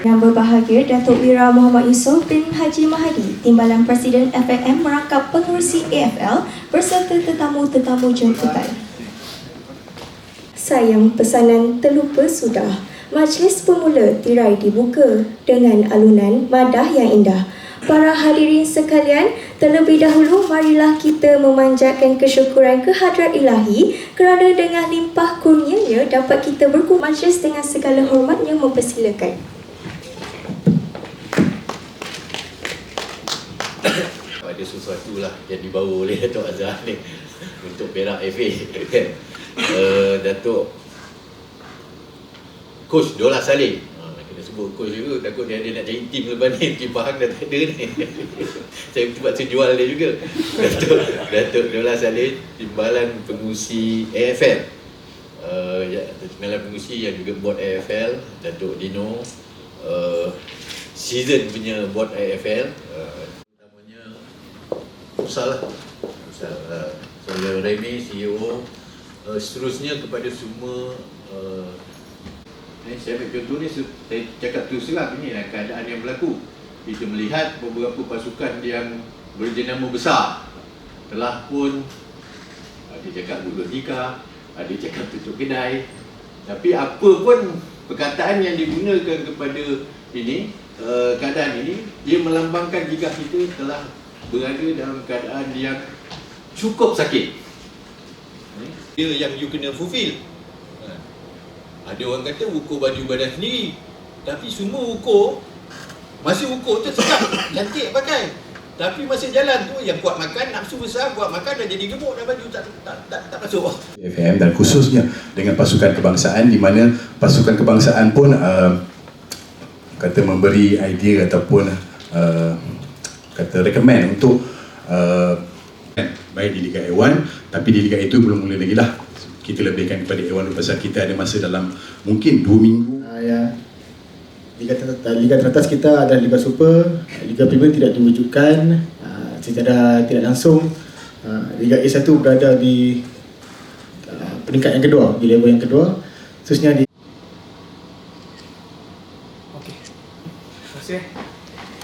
Yang berbahagia Datuk Wira Muhammad Yusof bin Haji Mahadi Timbalan Presiden FAM merangkap pengurusi AFL Berserta tetamu-tetamu jemputan Sayang pesanan terlupa sudah Majlis pemula tirai dibuka dengan alunan madah yang indah. Para hadirin sekalian, terlebih dahulu marilah kita memanjatkan kesyukuran kehadrat ilahi kerana dengan limpah kurnianya dapat kita berkumpul majlis dengan segala hormat yang mempersilakan. ada sesuatu lah yang dibawa oleh Datuk Azhar ni untuk Perak FA kan. Uh, Datuk Coach Dola Saleh sebut coach juga takut dia ada nak cari tim lepas ni tim Pahang dah tak ada ni. Saya buat sejual dia juga. Datuk, Datuk Dola Saleh timbalan pengusi AFL uh, ya, timbalan pengusi yang juga board AFL Datuk Dino. Uh, season punya board AFL uh, namanya Usal lah. Usal uh, Saya Remy CEO uh, Seterusnya kepada semua uh, eh, Saya ambil contoh ni Saya cakap terus terang Ini lah keadaan yang berlaku Kita melihat beberapa pasukan yang Berjenama besar Telah pun Ada cakap gulung nikah Ada cakap tutup kedai Tapi apa pun Perkataan yang digunakan kepada Ini uh, Keadaan ini Dia melambangkan jika kita telah berada dalam keadaan yang cukup sakit. Dia yang you kena fulfill. Ada orang kata ukur baju badan sendiri. Tapi semua ukur, masih ukur tu sedap, cantik pakai. Tapi masa jalan tu yang kuat makan, nafsu besar, kuat makan dah jadi gemuk dah baju tak, tak, tak, tak masuk. FM dan khususnya dengan pasukan kebangsaan di mana pasukan kebangsaan pun uh, kata memberi idea ataupun uh, kata recommend untuk uh, baik di Liga A1 tapi di Liga itu belum mula lagi lah kita lebihkan kepada A1 pasal kita ada masa dalam mungkin 2 minggu Uh, ya. Liga teratas, Liga teratas kita adalah Liga Super. Liga Premier tidak diwujudkan uh, secara tidak langsung. Uh, Liga A1 berada di uh, peringkat yang kedua, di level yang kedua. Khususnya di Okey. Terima kasih.